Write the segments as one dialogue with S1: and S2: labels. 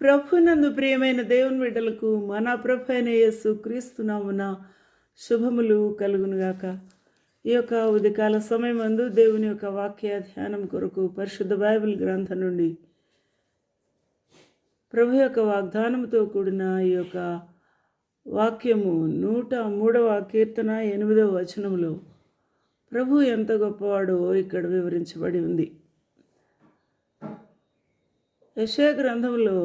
S1: ప్రభునందు ప్రియమైన దేవుని బిడ్డలకు మన ప్రభు అయిన యేసు క్రీస్తునామున శుభములు కలుగునుగాక. ఈ యొక్క ఉదయకాల సమయం అందు దేవుని యొక్క వాక్య ధ్యానం కొరకు పరిశుద్ధ బైబిల్ గ్రంథం నుండి ప్రభు యొక్క వాగ్దానంతో కూడిన ఈ యొక్క వాక్యము నూట మూడవ కీర్తన ఎనిమిదవ వచనంలో ప్రభు ఎంత గొప్పవాడో ఇక్కడ వివరించబడి ఉంది. యశయ గ్రంథంలో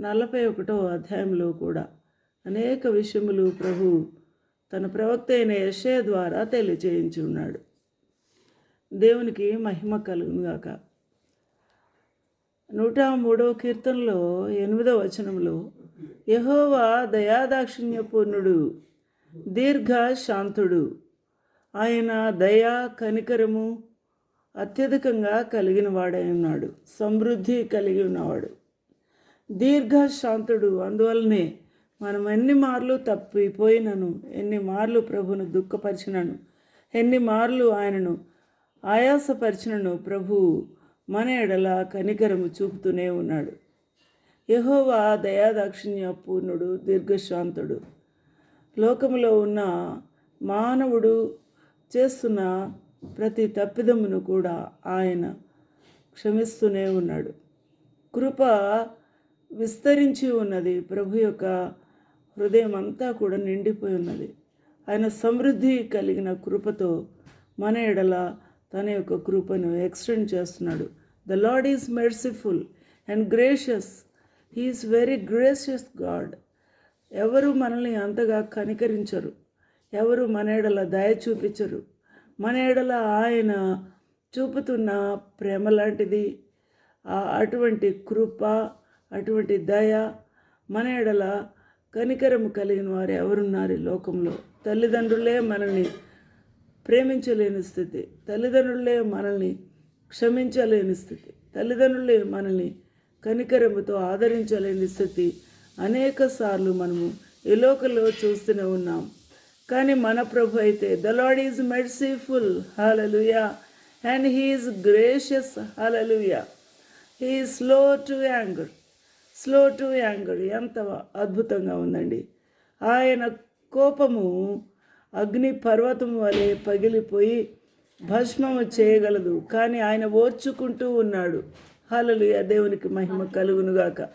S1: నలభై ఒకటో అధ్యాయంలో కూడా అనేక విషయములు ప్రభు తన ప్రవక్త అయిన యశయ ద్వారా తెలియజేయించి ఉన్నాడు దేవునికి మహిమ కలుగునుగాక నూట మూడవ కీర్తనలో ఎనిమిదవ వచనంలో యహోవా దయాదాక్షిణ్యపూర్ణుడు దీర్ఘ శాంతుడు ఆయన దయా కనికరము అత్యధికంగా కలిగిన వాడై ఉన్నాడు. సమృద్ధి కలిగి ఉన్నవాడు. దీర్ఘశాంతుడు. అందువలనే అందువల్లనే మనం ఎన్ని మార్లు తప్పిపోయినను ఎన్ని మార్లు ప్రభును దుఃఖపరిచినను ఎన్ని మార్లు ఆయనను ఆయాసపరిచినను ప్రభు మన ఎడల కనికరము చూపుతూనే ఉన్నాడు. యహోవా దయాదాక్షిణ్య పూర్ణుడు దీర్ఘశాంతుడు. లోకములో ఉన్న మానవుడు చేస్తున్న ప్రతి తప్పిదమును కూడా ఆయన క్షమిస్తూనే ఉన్నాడు. కృప విస్తరించి ఉన్నది. ప్రభు యొక్క హృదయం అంతా కూడా నిండిపోయి ఉన్నది. ఆయన సమృద్ధి కలిగిన కృపతో మన ఎడల తన యొక్క కృపను ఎక్స్టెండ్ చేస్తున్నాడు. The Lord is merciful and gracious he's very gracious God ఎవరు మనల్ని అంతగా కనికరించరు. ఎవరు మన ఎడల దయ చూపించరు. మన ఎడల ఆయన చూపుతున్న ప్రేమ లాంటిది. అటువంటి కృప అటువంటి దయ మన ఎడల కనికరము కలిగిన వారు ఎవరున్నారు ఈ లోకంలో? తల్లిదండ్రులే మనల్ని ప్రేమించలేని స్థితి. తల్లిదండ్రులే మనల్ని క్షమించలేని స్థితి. తల్లిదండ్రులే మనల్ని కనికరముతో ఆదరించలేని స్థితి అనేక సార్లు మనము ఈ లోకంలో చూస్తూనే ఉన్నాం. కానీ మన ప్రభు అయితే the Lord is merciful. Hallelujah and he's gracious. Hallelujah he slow to anger. Slow to anger ఎంత అద్భుతంగా ఉందండి. ఆయన కోపము అగ్ని పర్వతం వలె పగిలిపోయి భస్మము చేయగలదు కానీ ఆయన ఓర్చుకుంటూ ఉన్నాడు. హలలు దేవునికి మహిమ కలుగునుగాక.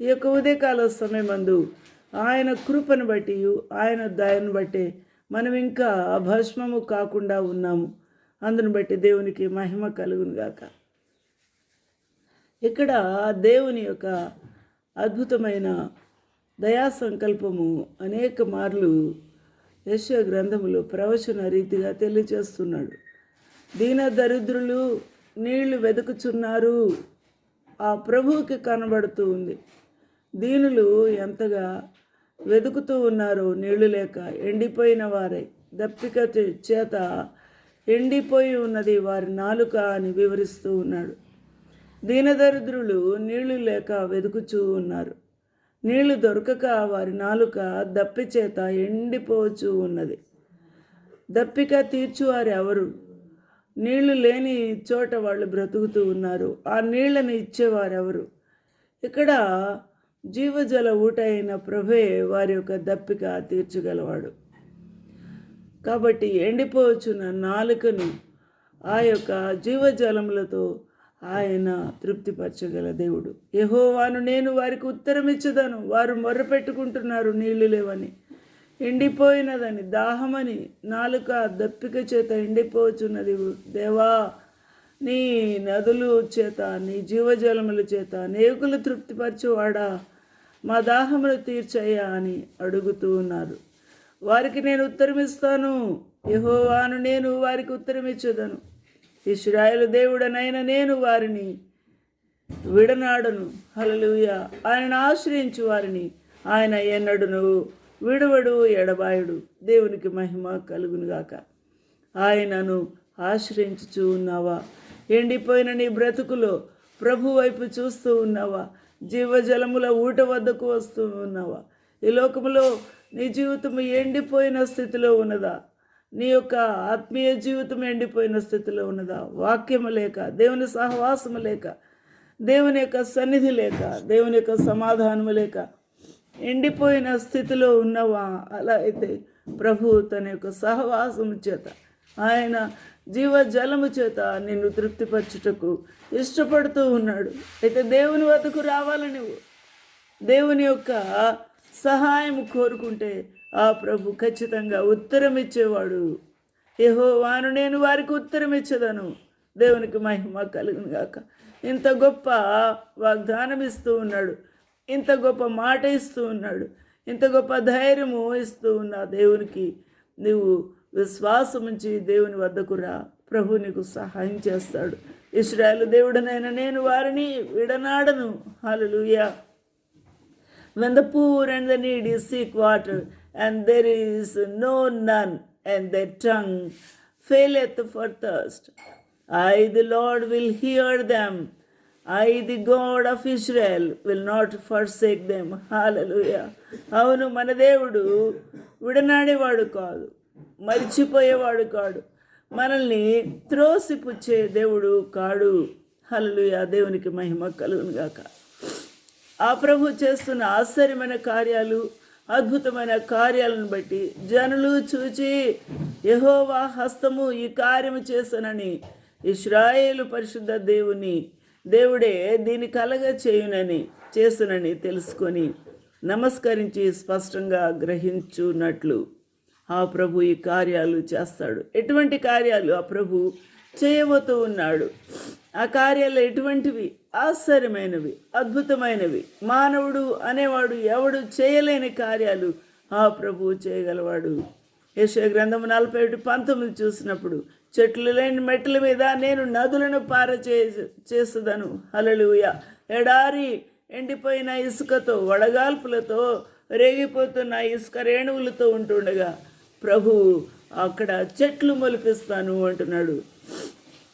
S1: ఈ యొక్క ఉదయకాల సమయమందు ఆయన కృపను బట్టి ఆయన దయను బట్టి మనం ఇంకా భస్మము కాకుండా ఉన్నాము. అందును బట్టి దేవునికి మహిమ కలుగునుగాక. ఇక్కడ దేవుని యొక్క అద్భుతమైన దయా సంకల్పము అనేక మార్లు యశ్వ గ్రంథములో ప్రవచన రీతిగా తెలియచేస్తున్నాడు దీన దరిద్రులు నీళ్ళు వెతుకుచున్నారు ఆ ప్రభువుకి కనబడుతూ ఉంది. దీనులు ఎంతగా వెతుకుతూ ఉన్నారు నీళ్ళు లేక ఎండిపోయిన వారై. దప్పిక చేత ఎండిపోయి ఉన్నది వారి నాలుక అని వివరిస్తూ ఉన్నాడు. దీనదరిద్రులు నీళ్ళు లేక వెతుకుచూ ఉన్నారు. నీళ్ళు దొరకక వారి నాలుక దప్పి చేత ఎండిపోవచ్చు ఉన్నది. దప్పిక తీర్చువారు ఎవరు నీళ్ళు లేని చోట వాళ్ళు బ్రతుకుతూ ఉన్నారు. ఆ నీళ్ళను ఇచ్చేవారు ఎవరు ఇక్కడ జీవజల ఊట అయిన ప్రభే వారి యొక్క దప్పిక తీర్చగలవాడు. కాబట్టి ఎండిపోవచ్చున్న నాలుకను ఆ యొక్క జీవజలములతో ఆయన తృప్తిపరచగల దేవుడు. యహోవాను నేను వారికి ఉత్తరం ఇచ్చదను. వారు మొర్రపెట్టుకుంటున్నారు నీళ్ళు లేవని. ఎండిపోయినదని దాహమని. నాలుక దప్పిక చేత ఎండిపోవచ్చున్నది దేవా నీ నదులు చేత నీ జీవజలముల చేత నేకులు తృప్తిపరచువాడా? మా దాహములు తీర్చయ్యా అని అడుగుతూ ఉన్నారు. వారికి నేను ఉత్తరమిస్తాను యహోవాను నేను వారికి ఉత్తరమిచ్చేదను ఇస్రాయలు దేవుడనైన నేను వారిని విడనాడను. హలలుయ ఆయనను ఆశ్రయించు వారిని ఆయన ఎన్నడును. విడవడు ఎడబాయుడు. దేవునికి మహిమ కలుగునుగాక. ఆయనను ఆశ్రయించుచూ ఉన్నావా? ఎండిపోయిన నీ బ్రతుకులో ప్రభు వైపు చూస్తూ ఉన్నావా? జీవజలముల ఊట వద్దకు వస్తూ ఉన్నావా? ఈ లోకములో నీ జీవితం ఎండిపోయిన స్థితిలో ఉన్నదా? నీ యొక్క ఆత్మీయ జీవితం ఎండిపోయిన స్థితిలో ఉన్నదా? వాక్యము లేక దేవుని సహవాసము లేక దేవుని యొక్క సన్నిధి లేక దేవుని యొక్క సమాధానము లేక ఎండిపోయిన స్థితిలో ఉన్నవా? అలా అయితే ప్రభు తన యొక్క సహవాసము చేత ఆయన జీవజలము చేత నిన్ను తృప్తిపరచుటకు ఇష్టపడుతూ ఉన్నాడు. అయితే దేవుని వద్దకు రావాలి నువ్వు దేవుని యొక్క సహాయం కోరుకుంటే ఆ ప్రభు ఖచ్చితంగా ఉత్తరం ఇచ్చేవాడు యహోవాను నేను వారికి ఉత్తరం ఇచ్చేదను దేవునికి మహిమ కలుగును గాక. ఇంత గొప్ప వాగ్దానం ఇస్తూ ఉన్నాడు. ఇంత గొప్ప మాట ఇస్తూ ఉన్నాడు. ఇంత గొప్ప ధైర్యము ఇస్తూ ఉన్న దేవునికి నువ్వు విశ్వాసం ఉంచి దేవుని వద్దకు రా. ప్రభు నీకు సహాయం చేస్తాడు. ఇస్రాయలు దేవుడనైనా నేను వారిని విడనాడను. Hallelujah when the poor and the need needy seek water and there is no none, and their tongue faileth for thirst. I, the Lord, will hear them. I, the God of Israel, will not forsake them. Hallelujah. అవును మన దేవుడు విడనాడేవాడు కాదు మరిచిపోయేవాడు కాడు మనల్ని త్రోసిపుచ్చే దేవుడు కాడు హలలుయా దేవునికి మహిమ కలుగునుగాక ఆ ప్రభు చేస్తున్న ఆశ్చర్యమైన కార్యాలు అద్భుతమైన కార్యాలను బట్టి జనులు చూచి యహోవా హస్తము ఈ కార్యము చేసనని ఇస్రాయేలు పరిశుద్ధ దేవుని దేవుడే దీని కలగ చేయునని చేసునని తెలుసుకొని నమస్కరించి స్పష్టంగా గ్రహించున్నట్లు ఆ ప్రభు ఈ కార్యాలు చేస్తాడు. ఎటువంటి కార్యాలు? ఆ ప్రభు చేయబోతూ ఉన్నాడు. ఆ కార్యాలు ఎటువంటివి? ఆశ్చర్యమైనవి అద్భుతమైనవి. మానవుడు అనేవాడు ఎవడు చేయలేని కార్యాలు ఆ ప్రభువు చేయగలవాడు. యశో గ్రంథం నలభై ఒకటి పంతొమ్మిది చూసినప్పుడు చెట్లు లేని మెట్ల మీద నేను నదులను పార చే చేస్తుందను హలలుయ ఎడారి ఎండిపోయిన ఇసుకతో వడగాల్పులతో రేగిపోతున్న ఇసుక రేణువులతో ఉంటుండగా ప్రభు అక్కడ చెట్లు మొలిపిస్తాను అంటున్నాడు.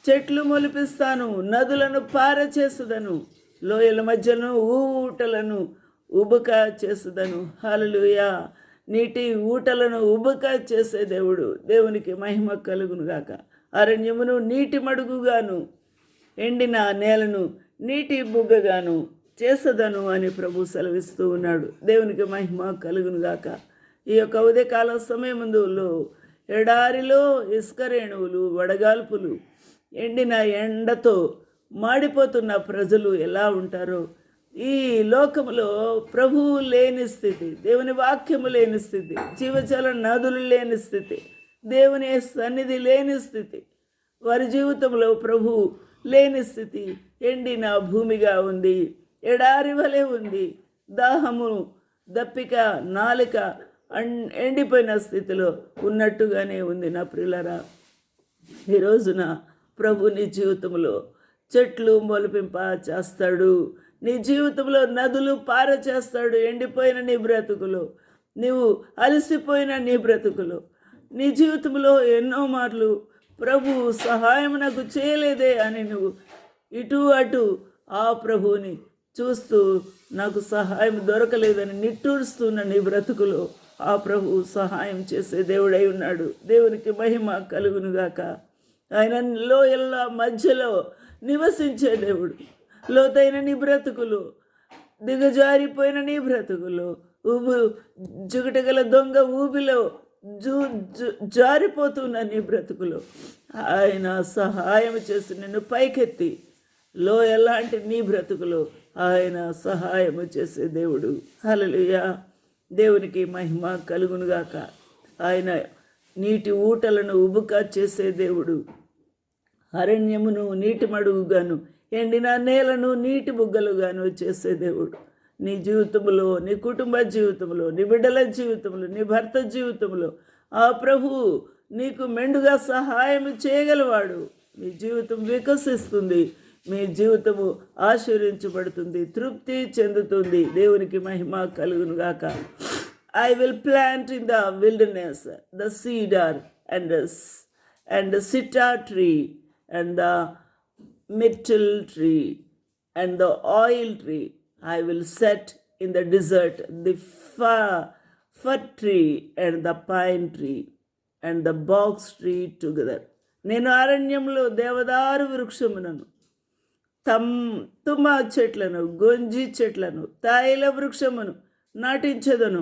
S1: చెట్లు మొలిపిస్తాను నదులను పారచేసుదను లోయల మధ్యను ఊటలను ఉబక చేసుదను. హలలుయా నీటి ఊటలను ఉబక చేసే దేవుడు దేవునికి మహిమ కలుగునుగాక అరణ్యమును నీటి మడుగుగాను ఎండిన నేలను నీటి బుగ్గగాను చేసదను అని ప్రభు సెలవిస్తూ ఉన్నాడు. దేవునికి మహిమ కలుగునుగాక ఈ యొక్క ఉదయకాల సమయముందులో ఎడారిలో ఇసుక రేణువులు వడగాల్పులు ఎండిన ఎండతో మాడిపోతున్న ప్రజలు ఎలా ఉంటారో ఈ లోకములో ప్రభువు లేని స్థితి దేవుని వాక్యము లేని స్థితి జీవజల నదులు లేని స్థితి దేవుని సన్నిధి లేని స్థితి వారి జీవితంలో ప్రభు లేని స్థితి ఎండిన భూమిగా ఉంది ఎడారి వలె ఉంది దాహము దప్పిక నాలిక ఎండిపోయిన స్థితిలో ఉన్నట్టుగానే ఉంది నా ప్రిల్లరా ఈ రోజున ప్రభు నీ జీవితంలో చెట్లు మొలిపింప చేస్తాడు. నీ జీవితంలో నదులు పార చేస్తాడు. ఎండిపోయిన నీ బ్రతుకులు నీవు అలసిపోయిన నీ బ్రతుకులు. నీ జీవితంలో ఎన్నో మార్లు ప్రభు సహాయం నాకు చేయలేదే అని నువ్వు ఇటు అటు ఆ ప్రభువుని చూస్తూ నాకు సహాయం దొరకలేదని నిట్టూరుస్తున్న నీ బ్రతుకులో ఆ ప్రభు సహాయం చేసే దేవుడై ఉన్నాడు. దేవునికి మహిమ కలుగునుగాక. ఆయన లోయల్ల మధ్యలో నివసించే దేవుడు. లోతైన నీ బ్రతుకులు దిగజారిపోయిన నీ బ్రతుకులు ఊబు జుగుటగల దొంగ ఊబిలో జూ జారిపోతున్న నీ బ్రతుకులు. ఆయన సహాయం చేసి నిన్ను పైకెత్తి లో ఎలాంటి నీ బ్రతుకులు ఆయన సహాయము చేసే దేవుడు. హల్లెలూయా. దేవునికి మహిమ కలుగునుగాక. ఆయన నీటి ఊటలను ఉబుక చేసే దేవుడు. అరణ్యమును నీటి మడుగుగాను ఎండిన నేలను నీటి బుగ్గలుగాను చేసే దేవుడు. నీ జీవితంలో నీ కుటుంబ జీవితంలో నీ బిడ్డల జీవితంలో నీ భర్త జీవితంలో ఆ ప్రభు నీకు మెండుగా సహాయం చేయగలవాడు. మీ జీవితం వికసిస్తుంది మీ జీవితము ఆశీర్వించబడుతుంది తృప్తి చెందుతుంది. దేవునికి మహిమ కలుగునుగాక. I will plant in the wilderness the cedar and the, s- and the sitar tree and the myrtle tree and the oil tree. I will set in the desert the fir, fir tree and the pine tree and the box tree together. నేను అరణ్యంలో దేవదారు వృక్షమునను తమ్ తుమ్మ చెట్లను గొంజి చెట్లను తాయిల వృక్షమును నాటించదను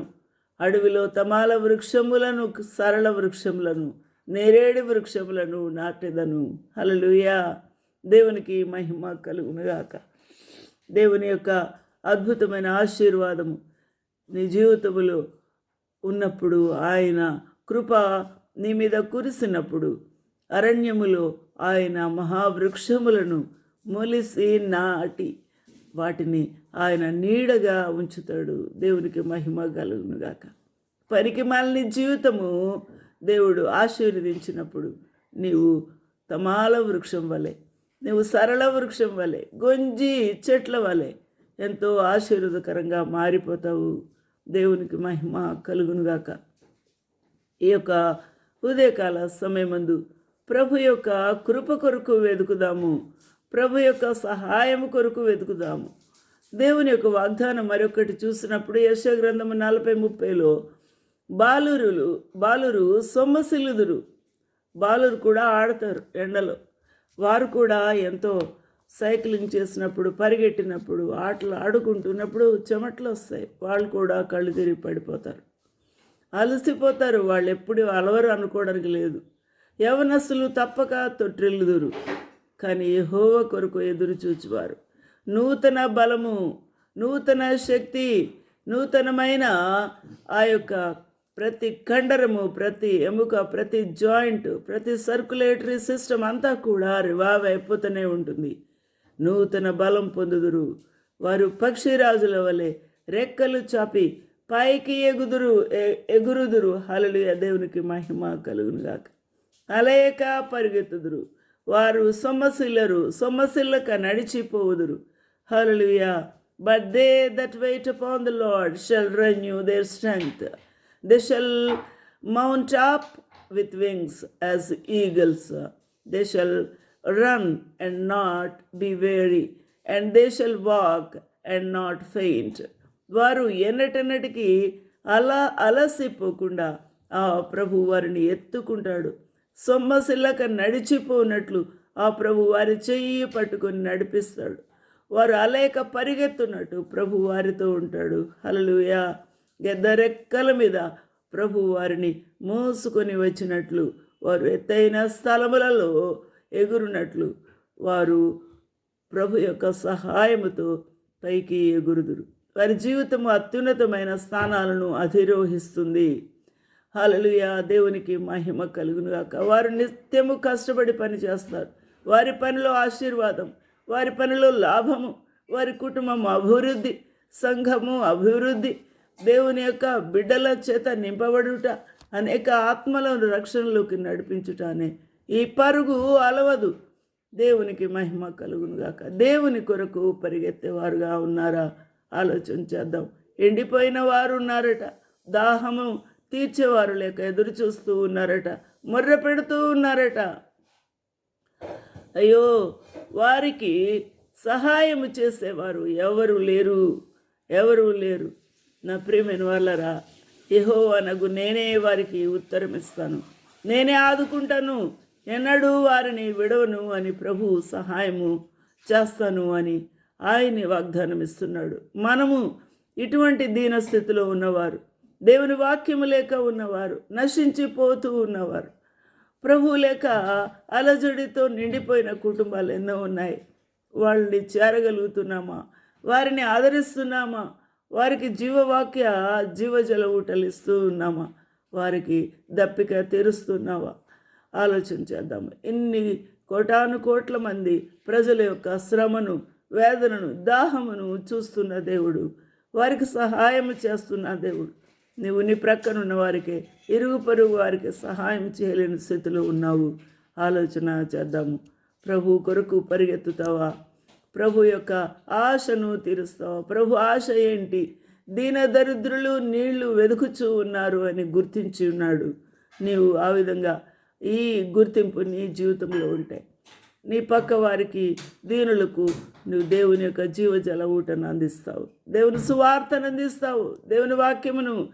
S1: అడవిలో తమాల వృక్షములను సరళ వృక్షములను నేరేడు వృక్షములను నాటెదను. హల్లెలూయా. దేవునికి మహిమ కలుగునుగాక. దేవుని యొక్క అద్భుతమైన ఆశీర్వాదము నీ జీవితములో ఉన్నప్పుడు ఆయన కృప నీ మీద కురిసినప్పుడు అరణ్యములో ఆయన మహావృక్షములను మొలిసి నాటి వాటిని ఆయన నీడగా ఉంచుతాడు. దేవునికి మహిమ కలుగునుగాక. పనికి మాలిన జీవితము దేవుడు ఆశీర్వదించినప్పుడు నీవు తమాల వృక్షం వలె నువ్వు సరళ వృక్షం వలె గొంజి చెట్ల వలె ఎంతో ఆశీర్వదకరంగా మారిపోతావు. దేవునికి మహిమ కలుగునుగాక. ఈ యొక్క ఉదయకాల సమయమందు ప్రభు యొక్క కృప కొరకు వెతుకుదాము ప్రభు యొక్క సహాయం కొరకు వెతుకుదాము. దేవుని యొక్క వాగ్దానం మరొకటి చూసినప్పుడు యశోగ్రంథము నలభై ముప్పైలో బాలురులు బాలురు సొమ్మసిల్లుదురు. బాలురు కూడా ఆడతారు ఎండలో. వారు కూడా ఎంతో సైక్లింగ్ చేసినప్పుడు పరిగెట్టినప్పుడు ఆటలు ఆడుకుంటున్నప్పుడు చెమటలు వస్తాయి. వాళ్ళు కూడా కళ్ళు తిరిగి పడిపోతారు. అలసిపోతారు. వాళ్ళు ఎప్పుడు అలవరు అనుకోవడానికి లేదు. యవనస్సులు తప్పక తొట్టిల్లుదురు. కానీ యెహోవ కొరకు ఎదురు చూచువారు. నూతన బలము నూతన శక్తి నూతనమైన ఆ యొక్క ప్రతి కండరము ప్రతి ఎముక ప్రతి జాయింట్ ప్రతి సర్కులేటరీ సిస్టమ్ అంతా కూడా రివావ్ అయిపోతూనే ఉంటుంది. నూతన బలం పొందుదురు. వారు పక్షిరాజుల వలె రెక్కలు చాపి పైకి ఎగుదురు ఎ- ఎగురుదురు. హలలుయ దేవునికి మహిమ కలుగునుగాక. అలయక పరిగెత్తుదురు. వారు సొమ్మసిల్లరు సొమ్మసిల్లక నడిచిపోవుదురు hallelujah but they that wait upon the Lord shall renew their strength they shall mount up with wings as eagles. They shall run and not be weary, and they shall walk and not faint. వారు ఎన్నటన్నటికీ అలా అలసిపోకుండా ఆ ప్రభు వారిని ఎత్తుకుంటాడు సొమ్మసిల్లక నడిచిపోనట్లు ఆ ప్రభు వారి చెయ్యి పట్టుకొని నడిపిస్తాడు. వారు అలేక పరిగెత్తున్నట్టు ప్రభు వారితో ఉంటాడు. హలలుయా గెద్దరెక్కల మీద ప్రభు వారిని మోసుకొని వచ్చినట్లు వారు ఎత్తైన స్థలములలో ఎగురునట్లు వారు ప్రభు యొక్క సహాయముతో పైకి ఎగురుదురు. వారి జీవితము అత్యున్నతమైన స్థానాలను అధిరోహిస్తుంది. హాలలుయా దేవునికి మహిమ కలుగునుగాక వారు నిత్యము కష్టపడి పని చేస్తారు. వారి పనిలో ఆశీర్వాదం వారి పనిలో లాభము వారి కుటుంబం అభివృద్ధి సంఘము అభివృద్ధి దేవుని యొక్క బిడ్డల చేత నింపబడుట అనేక ఆత్మలను రక్షణలోకి నడిపించుట అనే ఈ పరుగు అలవదు. దేవునికి మహిమ కలుగునుగాక దేవుని కొరకు పరిగెత్తేవారుగా ఉన్నారా? ఆలోచన చేద్దాం. ఎండిపోయిన వారు ఉన్నారట. దాహము తీర్చేవారు లేక ఎదురు చూస్తూ ఉన్నారట మొర్ర పెడుతూ ఉన్నారట. అయ్యో వారికి సహాయము చేసేవారు ఎవరు లేరు ఎవరు లేరు. నా ప్రియమైన వాళ్ళరా ఏహో అనగు నేనే వారికి ఉత్తరం ఇస్తాను. నేనే ఆదుకుంటాను ఎన్నడూ వారిని విడవను అని ప్రభు సహాయము చేస్తాను అని ఆయన్ని వాగ్దానం ఇస్తున్నాడు మనము ఇటువంటి దీనస్థితిలో ఉన్నవారు. దేవుని వాక్యము లేక ఉన్నవారు నశించిపోతూ ఉన్నవారు. ప్రభు లేక అలజడితో నిండిపోయిన కుటుంబాలు ఎన్నో ఉన్నాయి. వాళ్ళని చేరగలుగుతున్నామా? వారిని ఆదరిస్తున్నామా? వారికి జీవవాక్య జీవజల ఊటలిస్తూ ఉన్నామా? వారికి దప్పిక తెరుస్తున్నావా? ఆలోచన చేద్దాము ఎన్ని కోటాను కోట్ల మంది ప్రజల యొక్క శ్రమను వేదనను దాహమును చూస్తున్న దేవుడు. వారికి సహాయం చేస్తున్న దేవుడు. నువ్వు నీ ప్రక్కనున్న వారికి ఇరుగు పొరుగు వారికి సహాయం చేయలేని స్థితిలో ఉన్నావు. ఆలోచన చేద్దాము. ప్రభు కొరకు పరిగెత్తుతావా? ప్రభు యొక్క ఆశను తీరుస్తావా? ప్రభు ఆశ ఏంటి? దీన దరిద్రులు నీళ్ళు వెతుకుచూ ఉన్నారు అని గుర్తించి ఉన్నాడు. నీవు ఆ విధంగా ఈ గుర్తింపు నీ జీవితంలో ఉంటాయి నీ పక్క వారికి దీనులకు నువ్వు దేవుని యొక్క జీవజల ఊటను అందిస్తావు. దేవుని సువార్తను అందిస్తావు. దేవుని వాక్యమును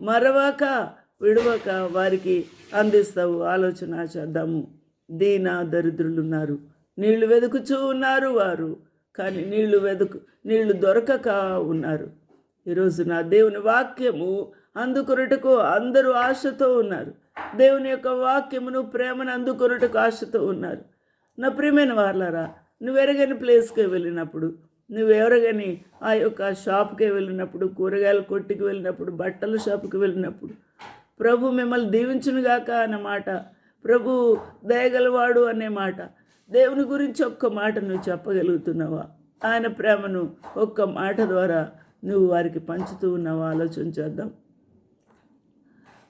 S1: మరవక విడవక వారికి అందిస్తావు. ఆలోచన చేద్దాము. దీన దరిద్రులు ఉన్నారు. నీళ్ళు వెతుకుచూ ఉన్నారు వారు. కానీ నీళ్ళు వెతుకు నీళ్ళు దొరకక ఉన్నారు. ఈరోజు నా దేవుని వాక్యము అందుకొనుటకు అందరూ ఆశతో ఉన్నారు. దేవుని యొక్క వాక్యమును ప్రేమను అందుకొనుటకు ఆశతో ఉన్నారు. నా ప్రియమైన వాళ్ళారా నువ్వు ఎరగని ప్లేస్కి వెళ్ళినప్పుడు నువ్వు ఎవరగని ఆ యొక్క షాప్కి వెళ్ళినప్పుడు కూరగాయల కొట్టుకి వెళ్ళినప్పుడు బట్టల షాప్కి వెళ్ళినప్పుడు ప్రభు మిమ్మల్ని దీవించునుగాక అన్న మాట ప్రభు దయగలవాడు అనే మాట దేవుని గురించి ఒక్క మాట నువ్వు చెప్పగలుగుతున్నావా? ఆయన ప్రేమను ఒక్క మాట ద్వారా నువ్వు వారికి పంచుతూ ఉన్నావా? ఆలోచన చేద్దాం.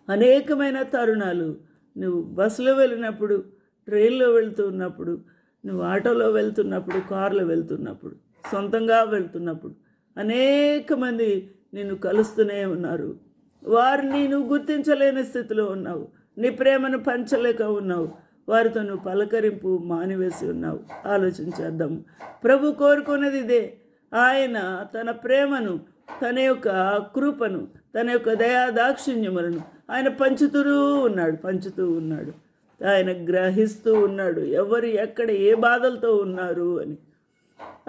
S1: అనేకమైన తరుణాలు నువ్వు బస్సులో వెళ్ళినప్పుడు ట్రైన్లో వెళ్తున్నప్పుడు నువ్వు ఆటోలో వెళ్తున్నప్పుడు కారులో వెళ్తున్నప్పుడు సొంతంగా వెళ్తున్నప్పుడు అనేక మంది నిన్ను కలుస్తూనే ఉన్నారు. వారిని నువ్వు గుర్తించలేని స్థితిలో ఉన్నావు. నీ ప్రేమను పంచలేక ఉన్నావు. వారితో నువ్వు పలకరింపు మానివేసి ఉన్నావు. ఆలోచించేద్దాం ప్రభు కోరుకున్నది ఇదే. ఆయన తన ప్రేమను తన యొక్క కృపను తన యొక్క దయా దాక్షిణ్యములను ఆయన పంచుతూ ఉన్నాడు పంచుతూ ఉన్నాడు. ఆయన గ్రహిస్తూ ఉన్నాడు. ఎవరు ఎక్కడ ఏ బాధలతో ఉన్నారు అని.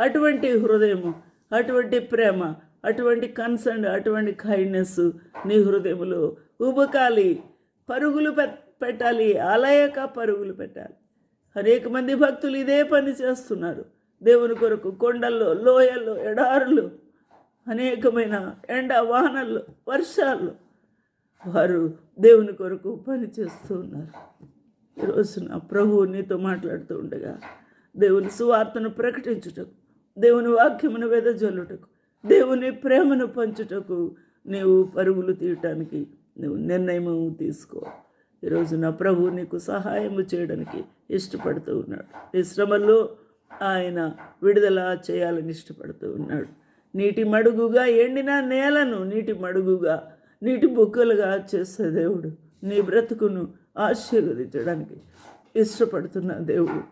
S1: అటువంటి హృదయము అటువంటి ప్రేమ అటువంటి కన్సర్న్ అటువంటి కైండ్నెస్ నీ హృదయంలో ఉబకాలి. పరుగులు పె- పెట్టాలి. అలయక పరుగులు పెట్టాలి. అనేక మంది భక్తులు ఇదే పని చేస్తున్నారు. దేవుని కొరకు కొండల్లో లోయల్లో ఎడారులు అనేకమైన ఎండ వానల్లో వర్షాల్లో వారు దేవుని కొరకు పని చేస్తూ ఉన్నారు. ఈరోజున ప్రభువు నీతో మాట్లాడుతూ ఉండగా దేవుని సువార్తను ప్రకటించుటకు దేవుని వాక్యమును వెదజల్లుటకు దేవుని ప్రేమను పంచుటకు నీవు పరుగులు తీయటానికి నువ్వు నిర్ణయము తీసుకో. ఈరోజు నా ప్రభు నీకు సహాయము చేయడానికి ఇష్టపడుతూ ఉన్నాడు. నీ శ్రమల్లో ఆయన విడుదల చేయాలని ఇష్టపడుతూ ఉన్నాడు. నీటి మడుగుగా ఎండిన నేలను నీటి మడుగుగా నీటి బొక్కలుగా చేసే దేవుడు. నీ బ్రతుకును ఆశీర్వదించడానికి ఇష్టపడుతున్న దేవుడు.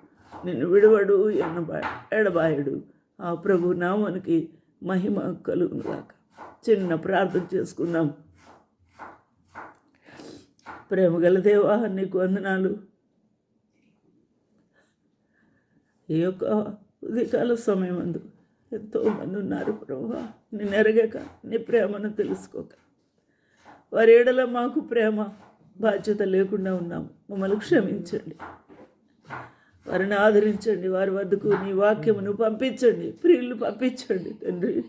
S1: నిన్ను విడవడు ఎనబా ఎడబాయడు. ఆ ప్రభు నామానికి మహిమ కలుగునుగాక. చిన్న ప్రార్థన చేసుకుందాం. ప్రేమగల దేవా నీకు వందనాలు. ఈ యొక్క ఉదయకాల సమయం అందు ఎంతోమంది ఉన్నారు ప్రభు. నిన్ను ఎరగక నీ ప్రేమను తెలుసుకోక. వారి ఏడల మాకు ప్రేమ. బాధ్యత లేకుండా ఉన్నాము. మమ్మల్ని క్షమించండి. వారిని ఆదరించండి. వారి వద్దకు నీ వాక్యమును పంపించండి. ప్రియులు పంపించండి తండ్రి.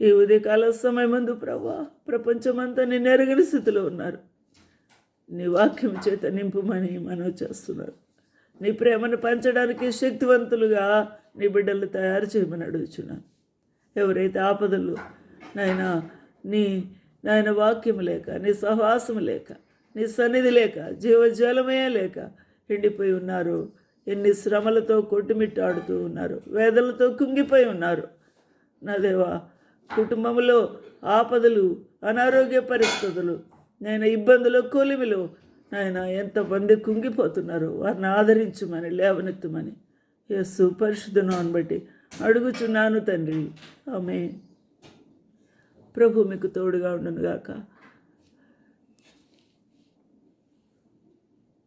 S1: ఈ ఉదయకాల సమయం మందు ప్రభా ప్రపంచమంతా నేను ఎరగని స్థితిలో ఉన్నారు. నీ వాక్యం చేత నింపుమని మనవి చేస్తున్నారు. నీ ప్రేమను పంచడానికి శక్తివంతులుగా నీ బిడ్డలు తయారు చేయమని అడుగుచున్నాను. ఎవరైతే ఆపదలు నాయన నీ నాయన వాక్యం లేక నీ సహవాసం లేక నీ సన్నిధి లేక జీవజలమే లేక ఎండిపోయి ఉన్నారు. ఎన్ని శ్రమలతో కొట్టుమిట్టాడుతూ ఉన్నారు. వేదలతో కుంగిపోయి ఉన్నారు. నా దేవా కుటుంబంలో ఆపదలు అనారోగ్య పరిస్థితులు నేను ఇబ్బందులు కొలిమిలు నాయన ఎంతమంది కుంగిపోతున్నారు వారిని ఆదరించమని లేవనెత్తమని యస్సు పరిశుద్ధను బట్టి అడుగుచున్నాను తండ్రి. ఆమె ప్రభు మీకు తోడుగా ఉండునుగాక.